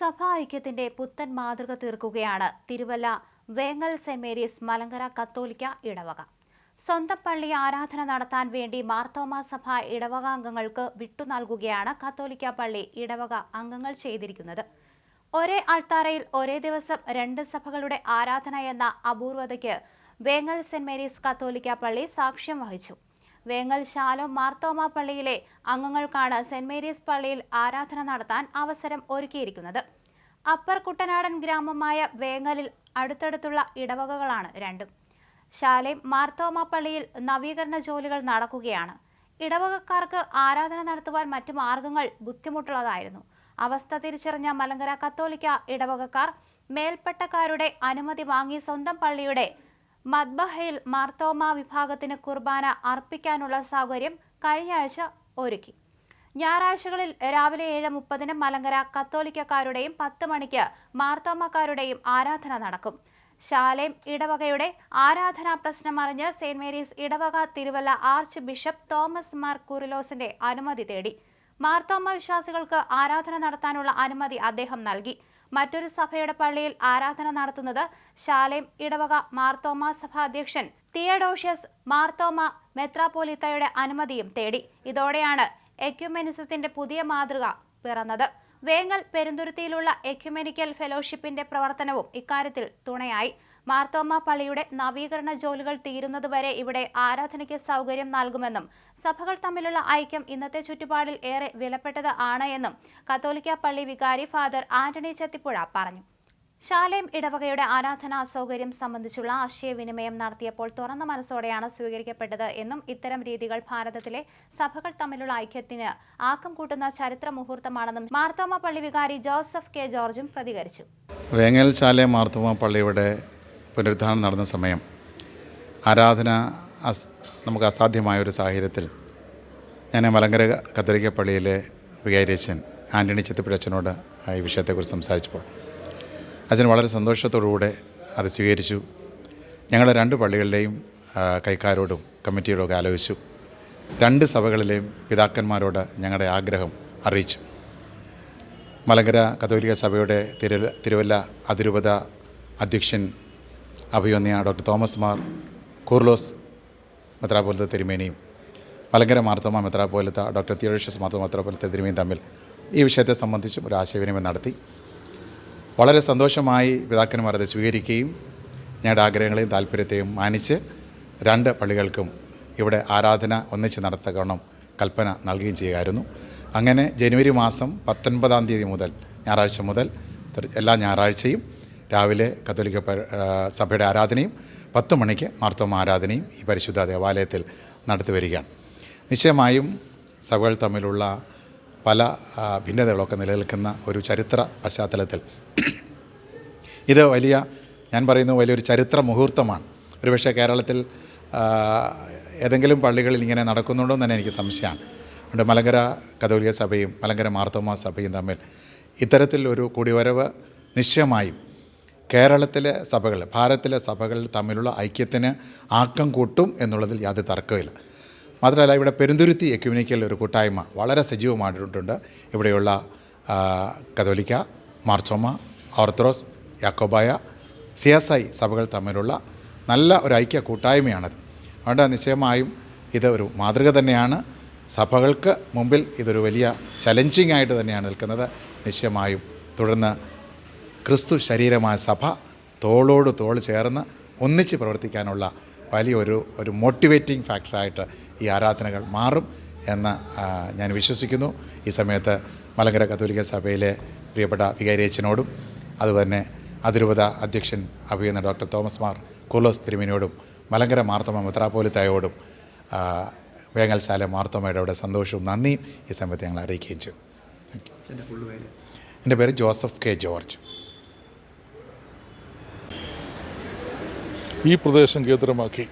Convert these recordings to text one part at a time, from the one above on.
സഭാ ഐക്യത്തിന്റെ പുത്തൻ മാതൃക തീർക്കുകയാണ്. തിരുവല്ല വേങ്ങൽ സെന്റ് മേരീസ് മലങ്കര കത്തോലിക്ക ഇടവക. സ്വന്തം പള്ളി ആരാധന നടത്താൻ വേണ്ടി മാർത്തോമ സഭ ഇടവക അംഗങ്ങൾക്ക് വിട്ടു നൽകുകയാണ് കത്തോലിക്ക പള്ളി ഇടവക അംഗങ്ങൾ ചെയ്തിരിക്കുന്നത്. ഒരേ അൾത്താരയിൽ ഒരേ ദിവസം രണ്ട് സഭകളുടെ ആരാധന എന്ന അപൂർവതയ്ക്ക് വേങ്ങൽ സെന്റ് മേരീസ് കത്തോലിക്ക പള്ളി സാക്ഷ്യം വഹിച്ചു. വേങ്ങൽ ശാലോം മാർത്തോമ പള്ളിയിലെ അംഗങ്ങൾക്കാണ് സെന്റ് മേരീസ് പള്ളിയിൽ ആരാധന നടത്താൻ അവസരം ഒരുക്കിയിരിക്കുന്നത്. അപ്പർ കുട്ടനാടൻ ഗ്രാമമായ വേങ്ങലിൽ അടുത്തടുത്തുള്ള ഇടവകകളാണ് രണ്ടും. ശാലയും മാർത്തോമ പള്ളിയിൽ നവീകരണ ജോലികൾ നടക്കുകയാണ്. ഇടവകക്കാർക്ക് ആരാധന നടത്തുവാൻ മറ്റു മാർഗങ്ങൾ ബുദ്ധിമുട്ടുള്ളതായിരുന്നു. അവസ്ഥ തിരിച്ചറിഞ്ഞ മലങ്കര കത്തോലിക്ക ഇടവകക്കാർ മേൽപ്പട്ടക്കാരുടെ അനുമതി വാങ്ങി സ്വന്തം പള്ളിയുടെ മദ്ബഹയിൽ മാർത്തോമ വിഭാഗത്തിന് കുർബാന അർപ്പിക്കാനുള്ള സൗകര്യം കഴിഞ്ഞ ആഴ്ച ഒരുക്കി. ഞായറാഴ്ചകളിൽ രാവിലെ ഏഴ് മുപ്പതിന് മലങ്കര കത്തോലിക്കക്കാരുടെയും പത്ത് മണിക്ക് മാർത്തോമക്കാരുടെയും ആരാധന നടക്കും. ശാലേം ഇടവകയുടെ ആരാധനാ പ്രശ്നം അറിഞ്ഞ് സെന്റ് മേരീസ് ഇടവക Thiruvalla archbishop Thomas Mar കുറിലോസിന്റെ അനുമതി തേടി. മാർത്തോമ വിശ്വാസികൾക്ക് ആരാധന നടത്താനുള്ള അനുമതി അദ്ദേഹം നൽകി. മറ്റൊരു സഭയുടെ പള്ളിയിൽ ആരാധന നടത്തുന്നത് ശാലേം ഇടവക മാർത്തോമ സഭ അധ്യക്ഷൻ തിയഡോഷ്യസ് മാർത്തോമ മെത്രാപോലിത്തയുടെ അനുമതിയും തേടി. ഇതോടെയാണ് എക്യുമെനിസത്തിന്റെ പുതിയ മാതൃക പിറന്നത്. വേങ്ങൽ പെരുന്തുരുത്തിയിലുള്ള എക്യുമെനിക്കൽ ഫെലോഷിപ്പിന്റെ പ്രവർത്തനവും ഇക്കാര്യത്തിൽ തുണയായി. മാർത്തോമ പള്ളിയുടെ നവീകരണ ജോലികൾ തീരുന്നതുവരെ ഇവിടെ ആരാധനയ്ക്ക് സൗകര്യം നൽകുമെന്നും സഭകൾ തമ്മിലുള്ള ഐക്യം ഇന്നത്തെ ചുറ്റുപാടിൽ ഏറെ വിലപ്പെട്ടത് ആണ് എന്നും കത്തോലിക്ക പള്ളി വികാരി ഫാദർ ആന്റണി ചെത്തിപ്പുഴ പറഞ്ഞു. ശാലേം ഇടവകയുടെ ആരാധനാ സൗകര്യം സംബന്ധിച്ചുള്ള ആശയവിനിമയം നടത്തിയപ്പോൾ തുറന്ന മനസ്സോടെയാണ് സ്വീകരിക്കപ്പെട്ടത് എന്നും ഇത്തരം രീതികൾ ഭാരതത്തിലെ സഭകൾ തമ്മിലുള്ള ഐക്യത്തിന് ആക്കം കൂട്ടുന്ന ചരിത്ര മുഹൂർത്തമാണെന്നും മാർത്തോമ പള്ളി വികാരി ജോസഫ് കെ ജോർജും പ്രതികരിച്ചു. വേങ്ങൽ ശാല മാർത്തോമ പള്ളിയുടെ പുനരുദ്ധാരണം നടന്ന സമയം ആരാധന അസ് നമുക്ക് അസാധ്യമായ ഒരു സാഹചര്യത്തിൽ ഞാൻ മലങ്കര കത്തോലിക്ക പള്ളിയിലെ വികാരിയച്ഛൻ ആന്റണി ചിത്തപ്പുഴ അച്ഛനോട് ഈ വിഷയത്തെക്കുറിച്ച് സംസാരിച്ചപ്പോൾ. അച്ഛൻ വളരെ സന്തോഷത്തോടുകൂടെ അത് സ്വീകരിച്ചു. ഞങ്ങളുടെ രണ്ട് പള്ളികളിലെയും കൈക്കാരോടും കമ്മിറ്റിയോടും ഒക്കെ ആലോചിച്ചു. രണ്ട് സഭകളിലെയും പിതാക്കന്മാരോട് ഞങ്ങളുടെ ആഗ്രഹം അറിയിച്ചു. മലങ്കര കത്തോലിക്ക സഭയുടെ തിരു തിരുവല്ല അതിരൂപത അധ്യക്ഷൻ അഭിവന്യ ഡോക്ടർ തോമസ് മാർ കൂർലോസ് മെത്രാപോലത്തെ തിരുമേനിയും മലങ്കര മാർത്തോമ മെത്രാപോലത്ത ഡോക്ടർ തിയോഷ്യസ് മാർത്തമ മെത്രാപോലത്തെ തിരുമേനിയും തമ്മിൽ ഈ വിഷയത്തെ സംബന്ധിച്ചും ഒരു ആശയവിനിമയം നടത്തി. വളരെ സന്തോഷമായി പിതാക്കന്മാർ അത് സ്വീകരിക്കുകയും ഞങ്ങളുടെ ആഗ്രഹങ്ങളെയും താല്പര്യത്തെയും മാനിച്ച് രണ്ട് പള്ളികൾക്കും ഇവിടെ ആരാധന ഒന്നിച്ച് നടത്തക്കണം കൽപ്പന നൽകുകയും ചെയ്യുമായിരുന്നു അങ്ങനെ ജനുവരി മാസം പത്തൊൻപതാം തീയതി മുതൽ ഞായറാഴ്ച മുതൽ എല്ലാ ഞായറാഴ്ചയും രാവിലെ കത്തോലിക്ക സഭയുടെ ആരാധനയും പത്ത് മണിക്ക് മാർത്തോമ ആരാധനയും ഈ പരിശുദ്ധ ദേവാലയത്തിൽ നടത്തി വരികയാണ്. നിശ്ചയമായും സഭകൾ തമ്മിലുള്ള പല ഭിന്നതകളൊക്കെ നിലനിൽക്കുന്ന ഒരു ചരിത്ര പശ്ചാത്തലത്തിൽ ഇത് വലിയ ഞാൻ പറയുന്നു വലിയൊരു ചരിത്ര മുഹൂർത്തമാണ്. ഒരുപക്ഷെ കേരളത്തിൽ ഏതെങ്കിലും പള്ളികളിൽ ഇങ്ങനെ നടക്കുന്നുണ്ടോ എന്ന് തന്നെ എനിക്ക് സംശയമാണ്. അതുകൊണ്ട് മലങ്കര കതോലിക സഭയും മലങ്കര മാർത്തോമ സഭയും തമ്മിൽ ഇത്തരത്തിൽ ഒരു കൂടിവരവ് നിശ്ചയമായും കേരളത്തിലെ സഭകൾ ഭാരതത്തിലെ സഭകൾ തമ്മിലുള്ള ഐക്യത്തിന് ആക്കം കൂട്ടും എന്നുള്ളതിൽ യാതൊരു തർക്കമില്ല മാത്രമല്ല ഇവിടെ പെരുന്തുരുത്തി എക്യുമിനിക്കൽ ഒരു കൂട്ടായ്മ വളരെ സജീവമായിട്ടുണ്ട്. ഇവിടെയുള്ള കതോലിക്ക Marthoma Orthodox Yakobaya C S I സഭകൾ തമ്മിലുള്ള നല്ല ഒരു ഐക്യ കൂട്ടായ്മയാണത്. അതുകൊണ്ട് നിശ്ചയമായും ഇത് ഒരു മാതൃക തന്നെയാണ്. സഭകൾക്ക് മുമ്പിൽ ഇതൊരു വലിയ ചലഞ്ചിങ് ആയിട്ട് തന്നെയാണ് നിൽക്കുന്നത്. നിശ്ചയമായും തുടർന്ന് ക്രിസ്തു ശരീരമായ സഭ തോളോട് തോൾ ചേർന്ന് ഒന്നിച്ച് പ്രവർത്തിക്കാനുള്ള വലിയൊരു ഒരു മോട്ടിവേറ്റിംഗ് ഫാക്ടറായിട്ട് ഈ ആരാധനകൾ മാറും എന്ന് ഞാൻ വിശ്വസിക്കുന്നു. ഈ സമയത്ത് മലങ്കര കത്തോലിക്ക സഭയിലെ പ്രിയപ്പെട്ട വികാരിയച്ചനോടും അതുതന്നെ അതിരൂപത അധ്യക്ഷൻ അഭിയുന്ന ഡോക്ടർ തോമസ് മാർ കുർലോസ് തിരുമിനോടും മലങ്കര മാർത്തമ മെത്രാപോലിത്തായോടും വേങ്ങൽശാല മാർത്തമയുടെ സന്തോഷവും നന്ദിയും ഈ സമയത്ത് ഞങ്ങൾ അറിയിക്കുകയും ചെയ്തു. എന്റെ പേര് ജോസഫ് കെ ജോർജ്. ഈ പ്രദേശം കേന്ദ്രമാക്കി.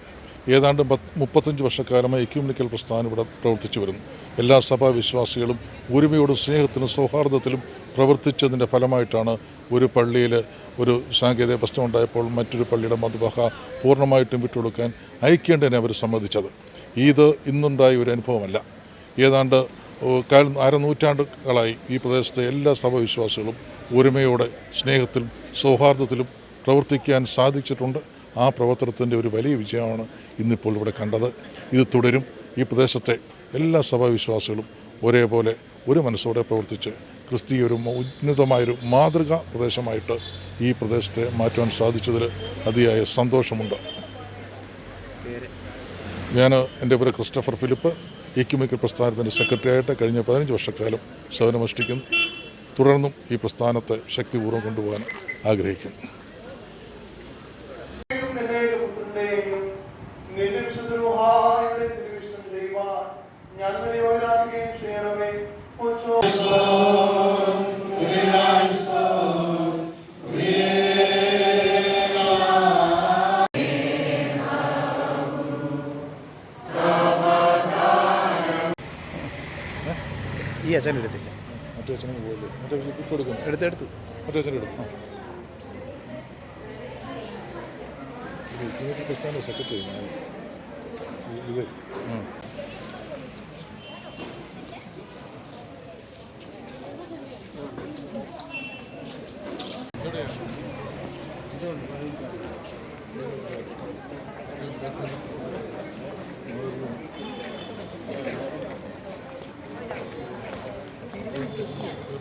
ഏതാണ്ട് പത്ത് മുപ്പത്തഞ്ച് വർഷക്കാലമായി എക്യൂമിനിക്കൽ പ്രസ്ഥാനം ഇവിടെ പ്രവർത്തിച്ചു വരുന്നു. എല്ലാ സഭാ വിശ്വാസികളും ഒരുമയോടും സ്നേഹത്തിനും സൗഹാർദ്ദത്തിലും പ്രവർത്തിച്ചതിന്റെ ഫലമായിട്ടാണ് ഒരു പള്ളിയിൽ ഒരു സാങ്കേതിക പ്രശ്നമുണ്ടായപ്പോൾ മറ്റൊരു പള്ളിയുടെ മധുബഹ പൂർണമായിട്ടും വിട്ടുകൊടുക്കാൻ അയക്കേണ്ടതിനെ അവർ സമ്മതിച്ചത്. ഇത് ഇന്നുണ്ടായ ഒരു അനുഭവമല്ല. ഏതാണ്ട് അരനൂറ്റാണ്ടുകളായി ഈ പ്രദേശത്തെ എല്ലാ സഭവിശ്വാസികളും ഒരുമയോടെ സ്നേഹത്തിലും സൗഹാർദ്ദത്തിലും പ്രവർത്തിക്കാൻ സാധിച്ചിട്ടുണ്ട്. ആ പ്രവർത്തനത്തിന്റെ ഒരു വലിയ വിജയമാണ് ഇന്നിപ്പോൾ ഇവിടെ കണ്ടത്. ഇത് തുടരും. ഈ പ്രദേശത്തെ എല്ലാ സഭാവിശ്വാസികളും ഒരേപോലെ ഒരു മനസ്സോടെ പ്രവർത്തിച്ച് ക്രിസ്തീയ ഒരു ഉന്നതമായൊരു മാതൃക പ്രദേശമായിട്ട് ഈ പ്രദേശത്തെ മാറ്റുവാൻ സാധിച്ചതിൽ അതിയായ സന്തോഷമുണ്ട്. ഞാൻ എന്റെ പേര് ക്രിസ്റ്റഫർ ഫിലിപ്പ്. ഇക്യുമിക്കൽ പ്രസ്ഥാനത്തിന്റെ സെക്രട്ടറിയായിട്ട് കഴിഞ്ഞ പതിനഞ്ച് വർഷക്കാലം സേവനമനുഷ്ഠിക്കുന്നു. തുടർന്നും ഈ പ്രസ്ഥാനത്തെ ശക്തിപൂർവം കൊണ്ടുപോകാൻ ആഗ്രഹിക്കുന്നു. ഈ അച്ഛൻ എടുത്തില്ല. മറ്റേ അച്ഛനും പോയില്ലേ? മറ്റേ അച്ഛൻ ഇപ്പം എടുക്കുന്നു എടുത്തെടുത്തു മറ്റേ അച്ഛനെ എടുത്തു. ഇത് പ്രസ്ഥാന സെക്രട്ടറി ഇത് もう一度。